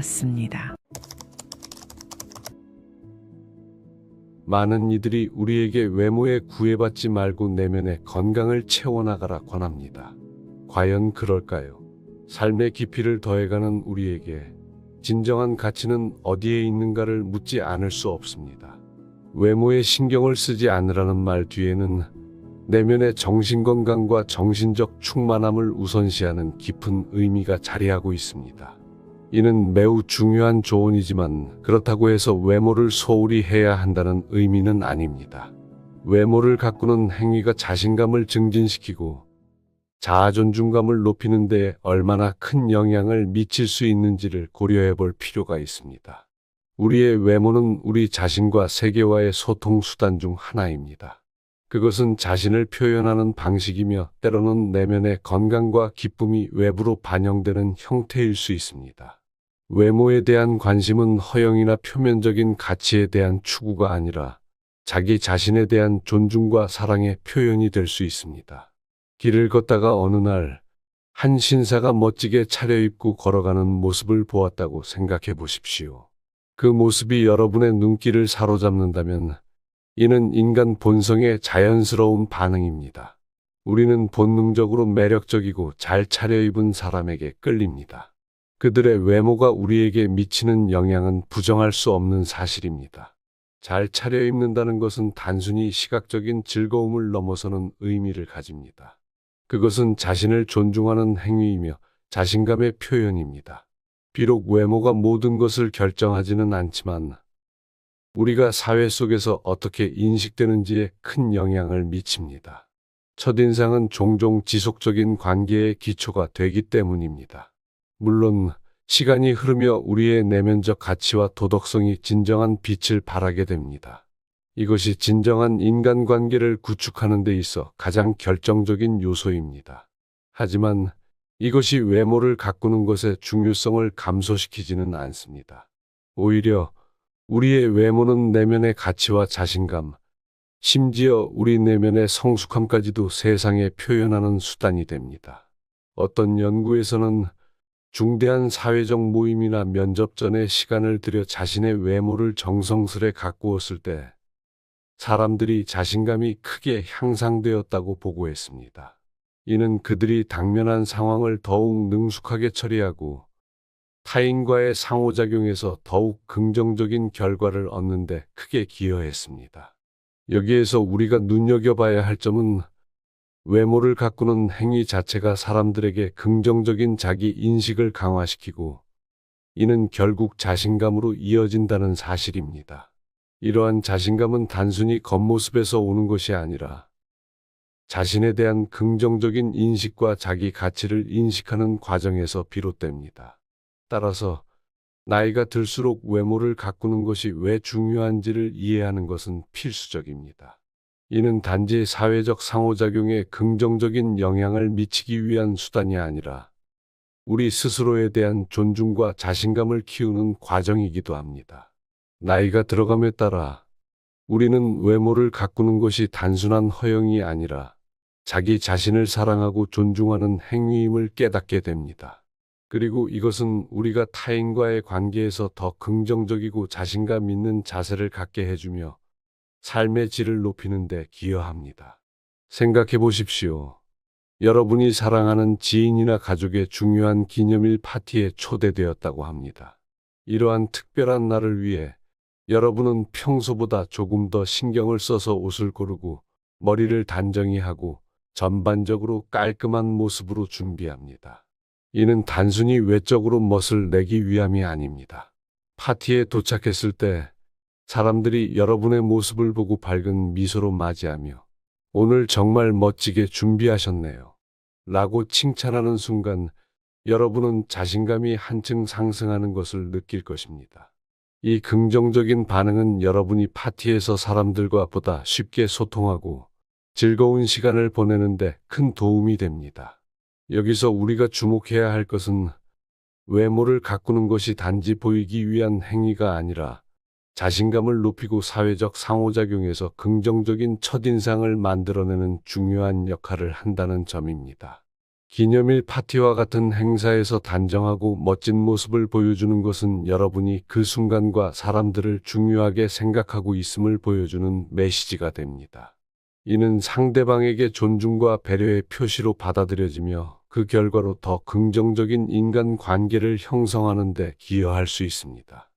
되었습니다. 많은 이들이 우리에게 외모에 구애받지 말고 내면의 건강을 채워나가라 권합니다. 과연 그럴까요? 삶의 깊이를 더해가는 우리에게 진정한 가치는 어디에 있는가를 묻지 않을 수 없습니다. 외모에 신경을 쓰지 않으라는 말 뒤에는 내면의 정신건강과 정신적 충만함을 우선시하는 깊은 의미가 자리하고 있습니다. 이는 매우 중요한 조언이지만 그렇다고 해서 외모를 소홀히 해야 한다는 의미는 아닙니다. 외모를 가꾸는 행위가 자신감을 증진시키고 자아존중감을 높이는 데 얼마나 큰 영향을 미칠 수 있는지를 고려해 볼 필요가 있습니다. 우리의 외모는 우리 자신과 세계와의 소통 수단 중 하나입니다. 그것은 자신을 표현하는 방식이며 때로는 내면의 건강과 기쁨이 외부로 반영되는 형태일 수 있습니다. 외모에 대한 관심은 허영이나 표면적인 가치에 대한 추구가 아니라 자기 자신에 대한 존중과 사랑의 표현이 될 수 있습니다. 길을 걷다가 어느 날 한 신사가 멋지게 차려입고 걸어가는 모습을 보았다고 생각해 보십시오. 그 모습이 여러분의 눈길을 사로잡는다면 이는 인간 본성의 자연스러운 반응입니다. 우리는 본능적으로 매력적이고 잘 차려입은 사람에게 끌립니다. 그들의 외모가 우리에게 미치는 영향은 부정할 수 없는 사실입니다. 잘 차려입는다는 것은 단순히 시각적인 즐거움을 넘어서는 의미를 가집니다. 그것은 자신을 존중하는 행위이며 자신감의 표현입니다. 비록 외모가 모든 것을 결정하지는 않지만 우리가 사회 속에서 어떻게 인식되는지에 큰 영향을 미칩니다. 첫인상은 종종 지속적인 관계의 기초가 되기 때문입니다. 물론 시간이 흐르며 우리의 내면적 가치와 도덕성이 진정한 빛을 발하게 됩니다. 이것이 진정한 인간관계를 구축하는 데 있어 가장 결정적인 요소입니다. 하지만 이것이 외모를 가꾸는 것의 중요성을 감소시키지는 않습니다. 오히려 우리의 외모는 내면의 가치와 자신감, 심지어 우리 내면의 성숙함까지도 세상에 표현하는 수단이 됩니다. 어떤 연구에서는 중대한 사회적 모임이나 면접 전에 시간을 들여 자신의 외모를 정성스레 가꾸었을 때 사람들이 자신감이 크게 향상되었다고 보고했습니다. 이는 그들이 당면한 상황을 더욱 능숙하게 처리하고 타인과의 상호작용에서 더욱 긍정적인 결과를 얻는 데 크게 기여했습니다. 여기에서 우리가 눈여겨봐야 할 점은 외모를 가꾸는 행위 자체가 사람들에게 긍정적인 자기 인식을 강화시키고 이는 결국 자신감으로 이어진다는 사실입니다. 이러한 자신감은 단순히 겉모습에서 오는 것이 아니라 자신에 대한 긍정적인 인식과 자기 가치를 인식하는 과정에서 비롯됩니다. 따라서 나이가 들수록 외모를 가꾸는 것이 왜 중요한지를 이해하는 것은 필수적입니다. 이는 단지 사회적 상호작용에 긍정적인 영향을 미치기 위한 수단이 아니라 우리 스스로에 대한 존중과 자신감을 키우는 과정이기도 합니다. 나이가 들어감에 따라 우리는 외모를 가꾸는 것이 단순한 허영이 아니라 자기 자신을 사랑하고 존중하는 행위임을 깨닫게 됩니다. 그리고 이것은 우리가 타인과의 관계에서 더 긍정적이고 자신감 있는 자세를 갖게 해주며 삶의 질을 높이는 데 기여합니다. 생각해 보십시오. 여러분이 사랑하는 지인이나 가족의 중요한 기념일 파티에 초대되었다고 합니다. 이러한 특별한 날을 위해 여러분은 평소보다 조금 더 신경을 써서 옷을 고르고 머리를 단정히 하고 전반적으로 깔끔한 모습으로 준비합니다. 이는 단순히 외적으로 멋을 내기 위함이 아닙니다. 파티에 도착했을 때 사람들이 여러분의 모습을 보고 밝은 미소로 맞이하며 오늘 정말 멋지게 준비하셨네요. 라고 칭찬하는 순간 여러분은 자신감이 한층 상승하는 것을 느낄 것입니다. 이 긍정적인 반응은 여러분이 파티에서 사람들과 보다 쉽게 소통하고 즐거운 시간을 보내는데 큰 도움이 됩니다. 여기서 우리가 주목해야 할 것은 외모를 가꾸는 것이 단지 보이기 위한 행위가 아니라 자신감을 높이고 사회적 상호작용에서 긍정적인 첫인상을 만들어내는 중요한 역할을 한다는 점입니다. 기념일 파티와 같은 행사에서 단정하고 멋진 모습을 보여주는 것은 여러분이 그 순간과 사람들을 중요하게 생각하고 있음을 보여주는 메시지가 됩니다. 이는 상대방에게 존중과 배려의 표시로 받아들여지며 그 결과로 더 긍정적인 인간 관계를 형성하는 데 기여할 수 있습니다.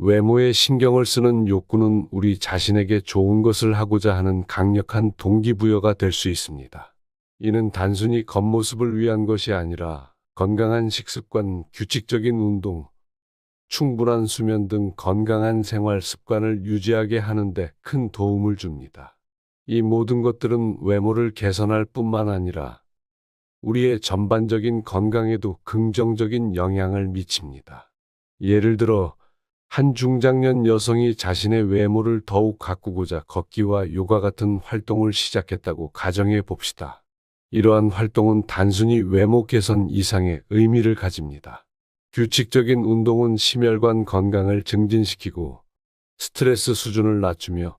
외모에 신경을 쓰는 욕구는 우리 자신에게 좋은 것을 하고자 하는 강력한 동기부여가 될 수 있습니다. 이는 단순히 겉모습을 위한 것이 아니라 건강한 식습관, 규칙적인 운동, 충분한 수면 등 건강한 생활 습관을 유지하게 하는데 큰 도움을 줍니다. 이 모든 것들은 외모를 개선할 뿐만 아니라 우리의 전반적인 건강에도 긍정적인 영향을 미칩니다. 예를 들어, 한 중장년 여성이 자신의 외모를 더욱 가꾸고자 걷기와 요가 같은 활동을 시작했다고 가정해 봅시다. 이러한 활동은 단순히 외모 개선 이상의 의미를 가집니다. 규칙적인 운동은 심혈관 건강을 증진시키고 스트레스 수준을 낮추며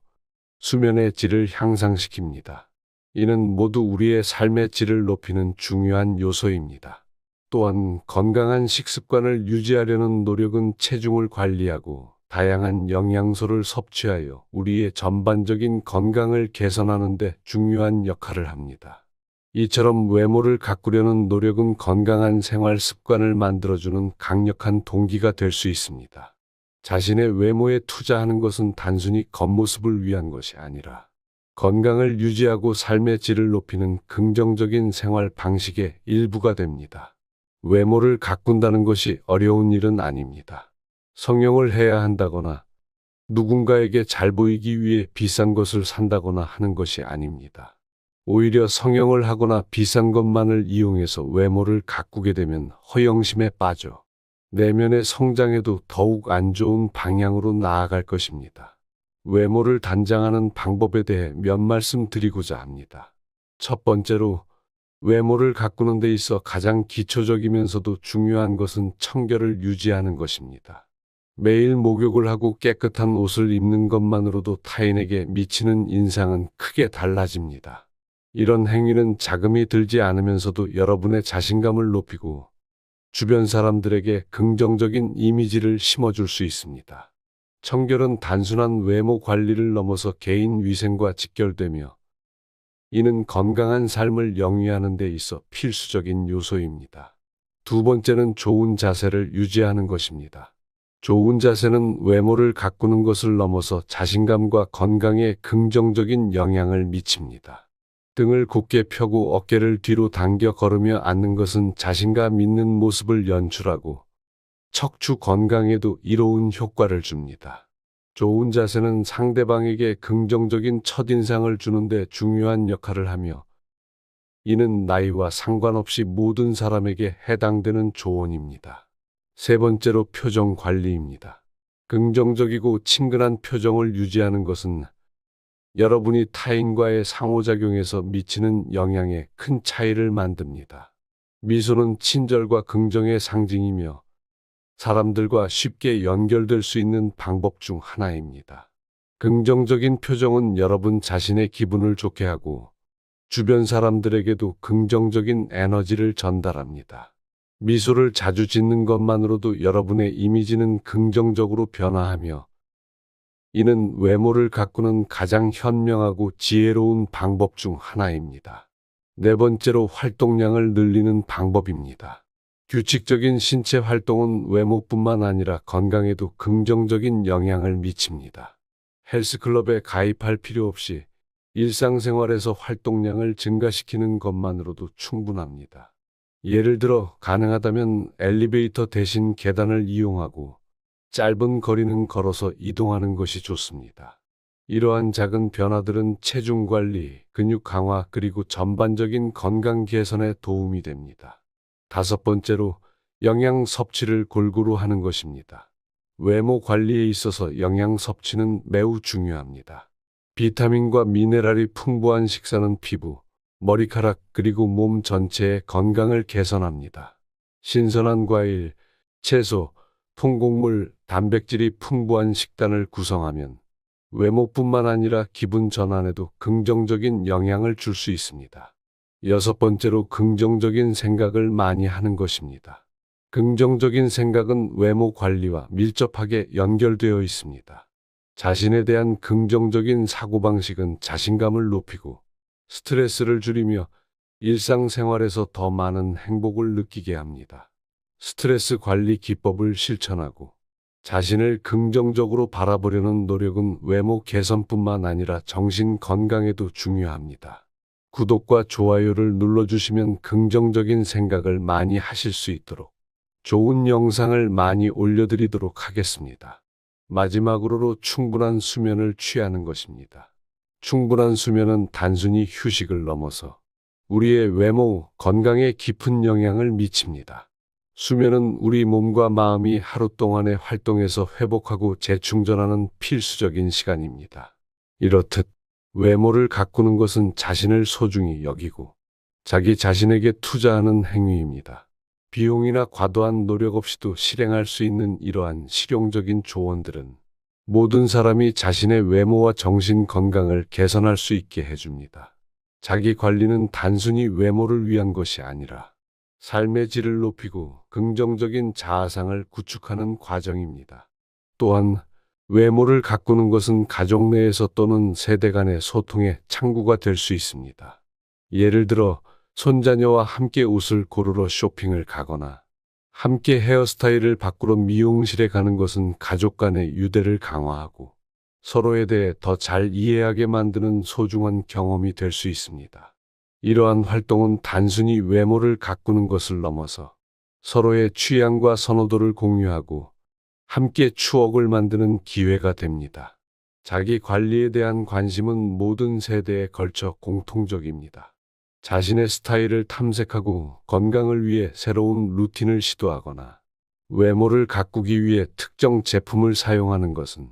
수면의 질을 향상시킵니다. 이는 모두 우리의 삶의 질을 높이는 중요한 요소입니다. 또한 건강한 식습관을 유지하려는 노력은 체중을 관리하고 다양한 영양소를 섭취하여 우리의 전반적인 건강을 개선하는 데 중요한 역할을 합니다. 이처럼 외모를 가꾸려는 노력은 건강한 생활 습관을 만들어주는 강력한 동기가 될 수 있습니다. 자신의 외모에 투자하는 것은 단순히 겉모습을 위한 것이 아니라 건강을 유지하고 삶의 질을 높이는 긍정적인 생활 방식의 일부가 됩니다. 외모를 가꾼다는 것이 어려운 일은 아닙니다. 성형을 해야 한다거나 누군가에게 잘 보이기 위해 비싼 것을 산다거나 하는 것이 아닙니다. 오히려 성형을 하거나 비싼 것만을 이용해서 외모를 가꾸게 되면 허영심에 빠져 내면의 성장에도 더욱 안 좋은 방향으로 나아갈 것입니다. 외모를 단장하는 방법에 대해 몇 말씀 드리고자 합니다. 첫 번째로 외모를 가꾸는 데 있어 가장 기초적이면서도 중요한 것은 청결을 유지하는 것입니다. 매일 목욕을 하고 깨끗한 옷을 입는 것만으로도 타인에게 미치는 인상은 크게 달라집니다. 이런 행위는 자금이 들지 않으면서도 여러분의 자신감을 높이고 주변 사람들에게 긍정적인 이미지를 심어줄 수 있습니다. 청결은 단순한 외모 관리를 넘어서 개인 위생과 직결되며 이는 건강한 삶을 영위하는 데 있어 필수적인 요소입니다. 두 번째는 좋은 자세를 유지하는 것입니다. 좋은 자세는 외모를 가꾸는 것을 넘어서 자신감과 건강에 긍정적인 영향을 미칩니다. 등을 곧게 펴고 어깨를 뒤로 당겨 걸으며 앉는 것은 자신감 있는 모습을 연출하고 척추 건강에도 이로운 효과를 줍니다. 좋은 자세는 상대방에게 긍정적인 첫인상을 주는데 중요한 역할을 하며 이는 나이와 상관없이 모든 사람에게 해당되는 조언입니다. 세 번째로 표정 관리입니다. 긍정적이고 친근한 표정을 유지하는 것은 여러분이 타인과의 상호작용에서 미치는 영향에 큰 차이를 만듭니다. 미소는 친절과 긍정의 상징이며 사람들과 쉽게 연결될 수 있는 방법 중 하나입니다. 긍정적인 표정은 여러분 자신의 기분을 좋게 하고 주변 사람들에게도 긍정적인 에너지를 전달합니다. 미소를 자주 짓는 것만으로도 여러분의 이미지는 긍정적으로 변화하며 이는 외모를 가꾸는 가장 현명하고 지혜로운 방법 중 하나입니다. 네 번째로 활동량을 늘리는 방법입니다. 규칙적인 신체 활동은 외모뿐만 아니라 건강에도 긍정적인 영향을 미칩니다. 헬스클럽에 가입할 필요 없이 일상생활에서 활동량을 증가시키는 것만으로도 충분합니다. 예를 들어 가능하다면 엘리베이터 대신 계단을 이용하고 짧은 거리는 걸어서 이동하는 것이 좋습니다. 이러한 작은 변화들은 체중 관리, 근육 강화, 그리고 전반적인 건강 개선에 도움이 됩니다. 다섯 번째로 영양 섭취를 골고루 하는 것입니다. 외모 관리에 있어서 영양 섭취는 매우 중요합니다. 비타민과 미네랄이 풍부한 식사는 피부, 머리카락 그리고 몸 전체의 건강을 개선합니다. 신선한 과일, 채소, 통곡물, 단백질이 풍부한 식단을 구성하면 외모뿐만 아니라 기분 전환에도 긍정적인 영향을 줄 수 있습니다. 여섯 번째로 긍정적인 생각을 많이 하는 것입니다. 긍정적인 생각은 외모 관리와 밀접하게 연결되어 있습니다. 자신에 대한 긍정적인 사고방식은 자신감을 높이고 스트레스를 줄이며 일상생활에서 더 많은 행복을 느끼게 합니다. 스트레스 관리 기법을 실천하고 자신을 긍정적으로 바라보려는 노력은 외모 개선뿐만 아니라 정신 건강에도 중요합니다. 구독과 좋아요를 눌러주시면 긍정적인 생각을 많이 하실 수 있도록 좋은 영상을 많이 올려드리도록 하겠습니다. 마지막으로 충분한 수면을 취하는 것입니다. 충분한 수면은 단순히 휴식을 넘어서 우리의 외모, 건강에 깊은 영향을 미칩니다. 수면은 우리 몸과 마음이 하루 동안의 활동에서 회복하고 재충전하는 필수적인 시간입니다. 이렇듯 외모를 가꾸는 것은 자신을 소중히 여기고 자기 자신에게 투자하는 행위입니다. 비용이나 과도한 노력 없이도 실행할 수 있는 이러한 실용적인 조언들은 모든 사람이 자신의 외모와 정신 건강을 개선할 수 있게 해줍니다. 자기 관리는 단순히 외모를 위한 것이 아니라 삶의 질을 높이고 긍정적인 자아상을 구축하는 과정입니다. 또한 외모를 가꾸는 것은 가족 내에서 또는 세대 간의 소통의 창구가 될 수 있습니다. 예를 들어 손자녀와 함께 옷을 고르러 쇼핑을 가거나 함께 헤어스타일을 바꾸러 미용실에 가는 것은 가족 간의 유대를 강화하고 서로에 대해 더 잘 이해하게 만드는 소중한 경험이 될 수 있습니다. 이러한 활동은 단순히 외모를 가꾸는 것을 넘어서 서로의 취향과 선호도를 공유하고 함께 추억을 만드는 기회가 됩니다. 자기 관리에 대한 관심은 모든 세대에 걸쳐 공통적입니다. 자신의 스타일을 탐색하고 건강을 위해 새로운 루틴을 시도하거나 외모를 가꾸기 위해 특정 제품을 사용하는 것은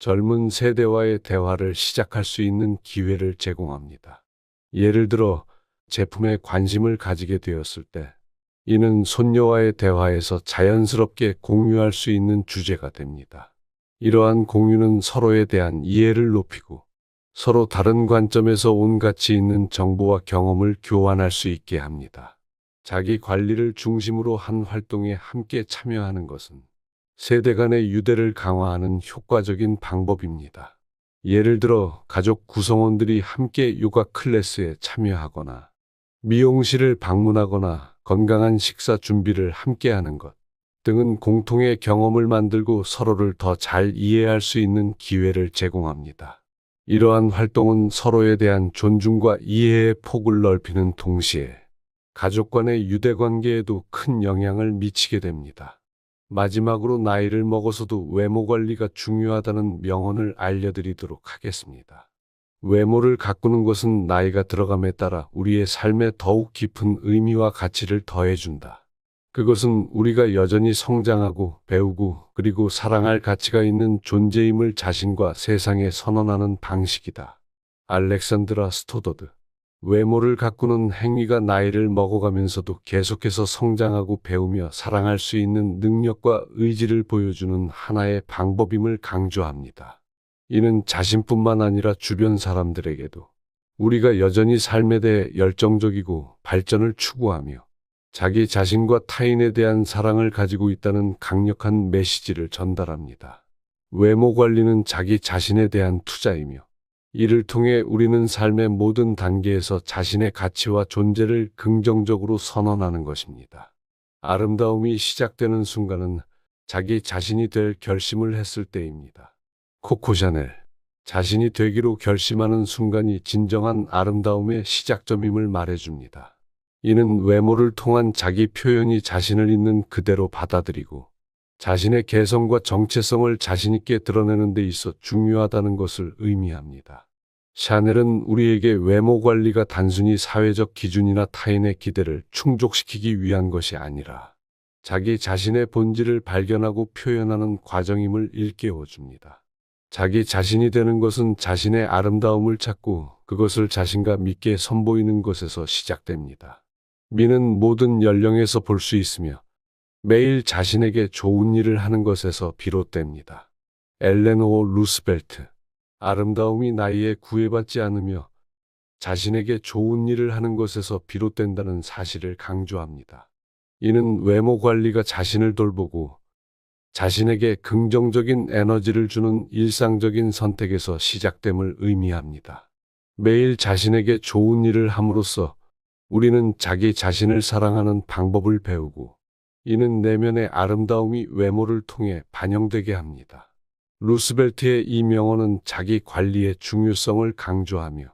젊은 세대와의 대화를 시작할 수 있는 기회를 제공합니다. 예를 들어 제품에 관심을 가지게 되었을 때 이는 손녀와의 대화에서 자연스럽게 공유할 수 있는 주제가 됩니다. 이러한 공유는 서로에 대한 이해를 높이고 서로 다른 관점에서 온 가치 있는 정보와 경험을 교환할 수 있게 합니다. 자기 관리를 중심으로 한 활동에 함께 참여하는 것은 세대 간의 유대를 강화하는 효과적인 방법입니다. 예를 들어 가족 구성원들이 함께 요가 클래스에 참여하거나 미용실을 방문하거나 건강한 식사 준비를 함께 하는 것 등은 공통의 경험을 만들고 서로를 더 잘 이해할 수 있는 기회를 제공합니다. 이러한 활동은 서로에 대한 존중과 이해의 폭을 넓히는 동시에 가족 간의 유대 관계에도 큰 영향을 미치게 됩니다. 마지막으로 나이를 먹어서도 외모 관리가 중요하다는 명언을 알려드리도록 하겠습니다. 외모를 가꾸는 것은 나이가 들어감에 따라 우리의 삶에 더욱 깊은 의미와 가치를 더해준다. 그것은 우리가 여전히 성장하고 배우고 그리고 사랑할 가치가 있는 존재임을 자신과 세상에 선언하는 방식이다. 알렉산드라 스토더드 외모를 가꾸는 행위가 나이를 먹어가면서도 계속해서 성장하고 배우며 사랑할 수 있는 능력과 의지를 보여주는 하나의 방법임을 강조합니다. 이는 자신뿐만 아니라 주변 사람들에게도 우리가 여전히 삶에 대해 열정적이고 발전을 추구하며 자기 자신과 타인에 대한 사랑을 가지고 있다는 강력한 메시지를 전달합니다. 외모 관리는 자기 자신에 대한 투자이며 이를 통해 우리는 삶의 모든 단계에서 자신의 가치와 존재를 긍정적으로 선언하는 것입니다. 아름다움이 시작되는 순간은 자기 자신이 될 결심을 했을 때입니다. 코코 샤넬 자신이 되기로 결심하는 순간이 진정한 아름다움의 시작점임을 말해줍니다. 이는 외모를 통한 자기 표현이 자신을 있는 그대로 받아들이고 자신의 개성과 정체성을 자신있게 드러내는 데 있어 중요하다는 것을 의미합니다. 샤넬은 우리에게 외모 관리가 단순히 사회적 기준이나 타인의 기대를 충족시키기 위한 것이 아니라 자기 자신의 본질을 발견하고 표현하는 과정임을 일깨워 줍니다. 자기 자신이 되는 것은 자신의 아름다움을 찾고 그것을 자신감 있게 선보이는 것에서 시작됩니다. 미는 모든 연령에서 볼 수 있으며 매일 자신에게 좋은 일을 하는 것에서 비롯됩니다. 엘레노어 루스벨트 아름다움이 나이에 구애받지 않으며 자신에게 좋은 일을 하는 것에서 비롯된다는 사실을 강조합니다. 이는 외모 관리가 자신을 돌보고 자신에게 긍정적인 에너지를 주는 일상적인 선택에서 시작됨을 의미합니다. 매일 자신에게 좋은 일을 함으로써 우리는 자기 자신을 사랑하는 방법을 배우고 이는 내면의 아름다움이 외모를 통해 반영되게 합니다. 루스벨트의 이 명언은 자기 관리의 중요성을 강조하며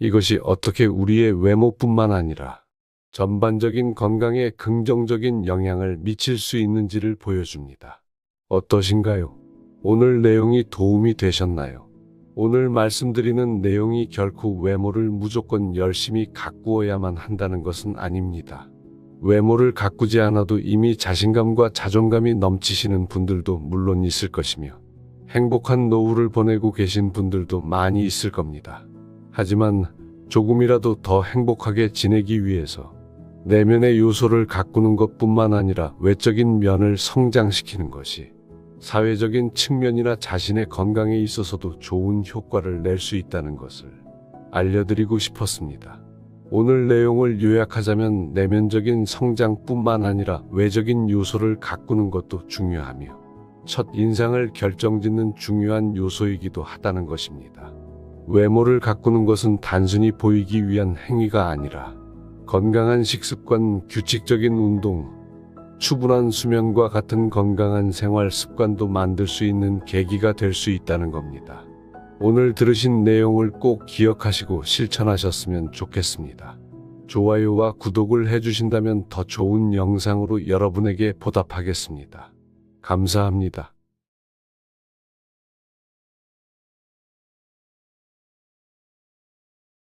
이것이 어떻게 우리의 외모뿐만 아니라 전반적인 건강에 긍정적인 영향을 미칠 수 있는지를 보여줍니다. 어떠신가요? 오늘 내용이 도움이 되셨나요? 오늘 말씀드리는 내용이 결코 외모를 무조건 열심히 가꾸어야만 한다는 것은 아닙니다. 외모를 가꾸지 않아도 이미 자신감과 자존감이 넘치시는 분들도 물론 있을 것이며 행복한 노후를 보내고 계신 분들도 많이 있을 겁니다. 하지만 조금이라도 더 행복하게 지내기 위해서 내면의 요소를 가꾸는 것뿐만 아니라 외적인 면을 성장시키는 것이 사회적인 측면이나 자신의 건강에 있어서도 좋은 효과를 낼 수 있다는 것을 알려드리고 싶었습니다. 오늘 내용을 요약하자면 내면적인 성장뿐만 아니라 외적인 요소를 가꾸는 것도 중요하며 첫 인상을 결정짓는 중요한 요소이기도 하다는 것입니다. 외모를 가꾸는 것은 단순히 보이기 위한 행위가 아니라 건강한 식습관, 규칙적인 운동, 충분한 수면과 같은 건강한 생활 습관도 만들 수 있는 계기가 될 수 있다는 겁니다. 오늘 들으신 내용을 꼭 기억하시고 실천하셨으면 좋겠습니다. 좋아요와 구독을 해주신다면 더 좋은 영상으로 여러분에게 보답하겠습니다. 감사합니다.